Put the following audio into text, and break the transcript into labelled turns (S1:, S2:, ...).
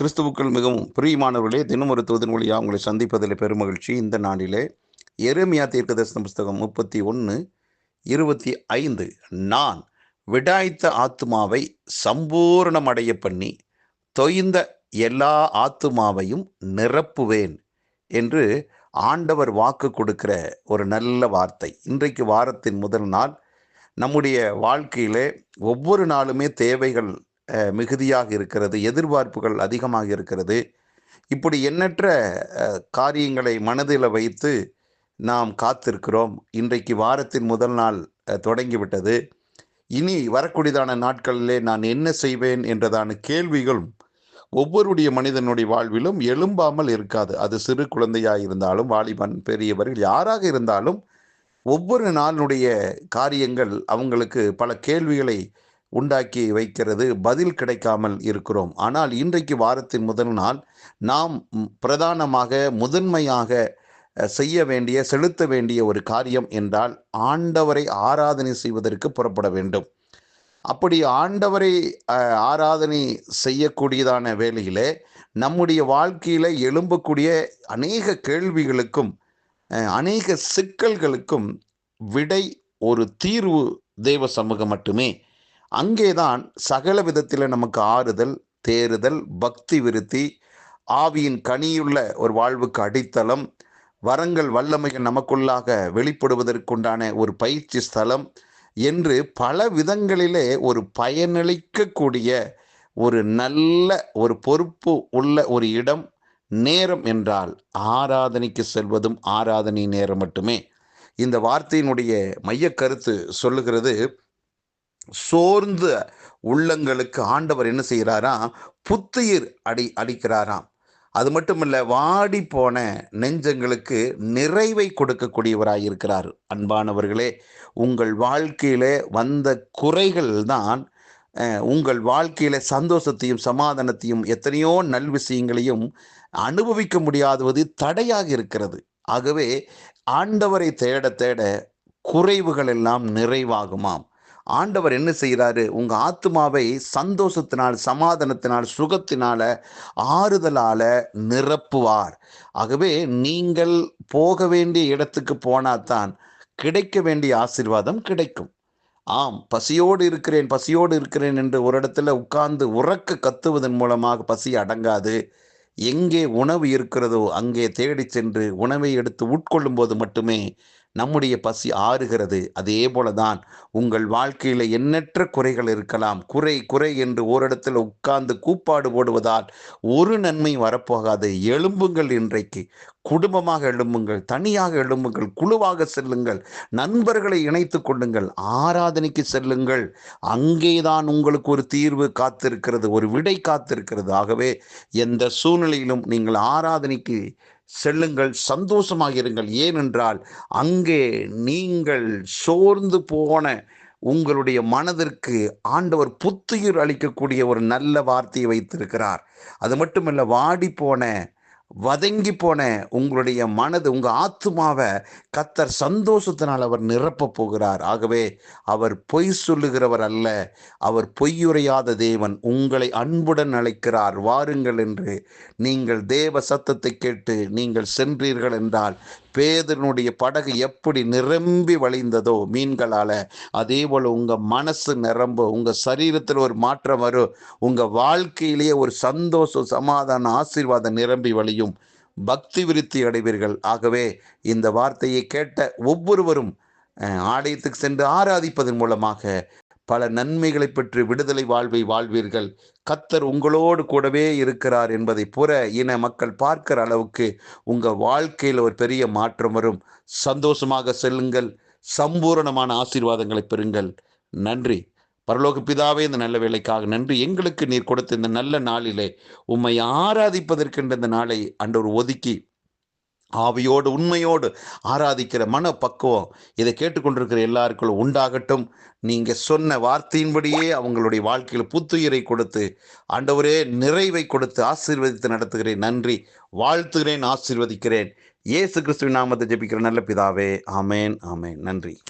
S1: கிறிஸ்துவுக்கள் மிகவும் பிரியமானவர்களே தினம் ஒரு தூதன் வழியாக உங்களை சந்திப்பதில் பெருமகிழ்ச்சி. இந்த நாளிலே எரேமியா தீர்க்கதரிசன புஸ்தகம் முப்பத்தி ஒன்று இருபத்தி ஐந்து நான் விடாய்த்த ஆத்துமாவை சம்பூரணமடைய பண்ணி தொய்ந்த எல்லா ஆத்துமாவையும் நிரப்புவேன் என்று ஆண்டவர் வாக்கு கொடுக்கிற ஒரு நல்ல வார்த்தை. இன்றைக்கு வாரத்தின் முதல் நாள். நம்முடைய வாழ்க்கையிலே ஒவ்வொரு நாளுமே தேவைகள் மிகுதியாக இருக்கிறது எதிர்பார்ப்புகள் அதிகமாக இருக்கிறது. இப்படி எண்ணற்ற காரியங்களை மனதில் வைத்து நாம் காத்திருக்கிறோம். இன்றைக்கு வாரத்தின் முதல் நாள் தொடங்கிவிட்டது. இனி வரக்கூடியதான நாட்களிலே நான் என்ன செய்வேன் என்றதான கேள்விகளும் ஒவ்வொருடைய மனிதனுடைய வாழ்விலும் எழும்பாமல் இருக்காது. அது சிறு குழந்தையாக இருந்தாலும் வாலிபன் பெரியவர்கள் யாராக இருந்தாலும் ஒவ்வொரு நாளுடைய காரியங்கள் அவங்களுக்கு பல கேள்விகளை உண்டாக்கி வைக்கிறது பதில் கிடைக்காமல் இருக்கிறோம். ஆனால் இன்றைக்கு வாரத்தின் முதல் நாள் நாம் பிரதானமாக முதன்மையாக செய்ய வேண்டிய செலுத்த வேண்டிய ஒரு காரியம் என்றால் ஆண்டவரை ஆராதனை செய்வதற்கு புறப்பட வேண்டும். அப்படி ஆண்டவரை ஆராதனை செய்யக்கூடியதான வேலையிலே நம்முடைய வாழ்க்கையில் எழும்பக்கூடிய அநேக கேள்விகளுக்கும் அநேக சிக்கல்களுக்கும் விடை ஒரு தீர்வு தேவ சமூகம் மட்டுமே அங்கேதான் சகல விதத்தில் நமக்கு ஆறுதல் தேறுதல் பக்தி விருத்தி ஆவியின் கனியுள்ள ஒரு வாழ்வுக்கு அடித்தளம் வரங்கள் வல்லமைகள் நமக்குள்ளாக வெளிப்படுவதற்குண்டான ஒரு பயிற்சி ஸ்தலம் என்று பல விதங்களிலே ஒரு பயனளிக்கக்கூடிய ஒரு நல்ல ஒரு பொறுப்பு உள்ள ஒரு இடம் நேரம் என்றால் ஆராதனைக்கு செல்வதும் ஆராதனை நேரம் மட்டுமே. இந்த வார்த்தையினுடைய மைய கருத்து சொல்லுகிறது சோர்ந்த உள்ளங்களுக்கு ஆண்டவர் என்ன செய்கிறாராம்? புத்துயிர் அடி அளிக்கிறாராம் அது மட்டுமல்ல வாடி போன நெஞ்சங்களுக்கு நிறைவை கொடுக்கக்கூடியவராக இருக்கிறார். அன்பானவர்களே உங்கள் வாழ்க்கையில் வந்த குறைகள் தான் உங்கள் வாழ்க்கையில் சந்தோஷத்தையும் சமாதானத்தையும் எத்தனையோ நல் விஷயங்களையும் அனுபவிக்க முடியாதவது தடையாக இருக்கிறது. ஆகவே ஆண்டவரை தேட தேட குறைவுகள் எல்லாம் நிறைவாகுமாம். ஆண்டவர் என்ன செய்கிறாரு? உங்கள் ஆத்மாவை சந்தோஷத்தினால் சமாதானத்தினால் சுகத்தினால ஆறுதலால் நிரப்புவார். ஆகவே நீங்கள் போக வேண்டிய இடத்துக்கு போனாதான் கிடைக்க வேண்டிய ஆசீர்வாதம் கிடைக்கும். ஆம் பசியோடு இருக்கிறேன் பசியோடு இருக்கிறேன் என்று ஒரு இடத்துல உட்கார்ந்து உறக்க கத்துவதன் மூலமாக பசி அடங்காது. எங்கே உணவு இருக்கிறதோ அங்கே தேடிச் சென்று உணவை எடுத்து உட்கொள்ளும் போது மட்டுமே நம்முடைய பசி ஆறுகிறது. அதே போலதான் உங்கள் வாழ்க்கையில எண்ணற்ற குறைகள் இருக்கலாம். குறை குறை என்று ஓரிடத்தில் உட்கார்ந்து கூப்பாடு போடுவதால் ஒரு நன்மை வரப்போகாது. எழும்புங்கள் இன்றைக்கு. குடும்பமாக எழும்புங்கள். தனியாக எழும்புங்கள். குழுவாக செல்லுங்கள். நண்பர்களை இணைத்து கொள்ளுங்கள். ஆராதனைக்கு செல்லுங்கள். அங்கேதான் உங்களுக்கு ஒரு தீர்வு காத்திருக்கிறது. ஒரு விடை காத்திருக்கிறது. ஆகவே எந்த சூழ்நிலையிலும் நீங்கள் ஆராதனைக்கு செல்லுங்கள் சந்தோஷமாக இருங்கள் ஏனென்றால் அங்கே நீங்கள் சோர்ந்து போன உங்களுடைய மனதிற்கு ஆண்டவர் புத்துயிர் அளிக்கக்கூடிய ஒரு நல்ல வார்த்தையை வைத்திருக்கிறார். அது மட்டுமல்ல வாடி போன வதங்கி போன உங்களுடைய மனது உங்கள் ஆத்மாவை கத்தர் சந்தோஷத்தினால் அவர் நிரப்ப போகிறார். ஆகவே அவர் பொய் சொல்லுகிறவர் அல்ல. அவர் பொய்யுரையாத தேவன் உங்களை அன்புடன் அழைக்கிறார். வாருங்கள் என்று நீங்கள் தேவ சத்தத்தை கேட்டு நீங்கள் சென்றீர்கள் என்றால் பேதனுடைய படகு எப்படி நிரம்பி வழிந்ததோ மீன்களால் அதே போல் உங்கள் மனசு நிரம்ப உங்கள் சரீரத்தில் ஒரு மாற்றம் வரும். உங்கள் வாழ்க்கையிலேயே ஒரு சந்தோஷம் சமாதான ஆசீர்வாதம் நிரம்பி வழியும். பக்தி விருத்தி அடைவீர்கள். ஆகவே இந்த வார்த்தையை கேட்ட ஒவ்வொருவரும் ஆலயத்துக்கு சென்று ஆராதிப்பதன் மூலமாக பல நன்மைகளை பெற்று விடுதலை வாழ்வை வாழ்வீர்கள். கத்தர் உங்களோடு கூடவே இருக்கிறார் என்பதை புற இன மக்கள் பார்க்கிற அளவுக்கு உங்கள் வாழ்க்கையில் ஒரு பெரிய மாற்றம் வரும். சந்தோஷமாக செல்லுங்கள். சம்பூரணமான ஆசீர்வாதங்களை பெறுங்கள். நன்றி. பரலோக பிதாவே இந்த நல்ல வேலைக்காக நன்றி. எங்களுக்கு நீர் கொடுத்த இந்த நல்ல நாளிலே உம்மை ஆராதிப்பதற்கென்ற இந்த நாளை அன்றொரு ஒதுக்கி ஆவியோடு உண்மையோடு ஆராதிக்கிற மன பக்குவம் இதை கேட்டுக்கொண்டிருக்கிற எல்லாருக்கும் உண்டாகட்டும். நீங்க சொன்ன வார்த்தையின்படியே அவங்களுடைய வாழ்க்கையில் புத்துயிரை கொடுத்து ஆண்டவரே நிறைவை கொடுத்து ஆசீர்வதித்து நடத்துகிறேன். நன்றி. வாழ்த்துகிறேன் ஆசீர்வதிக்கிறேன். இயேசு கிறிஸ்துவின் நாமத்தை ஜெபிக்கிற நல்ல பிதாவே. ஆமேன் ஆமேன். நன்றி.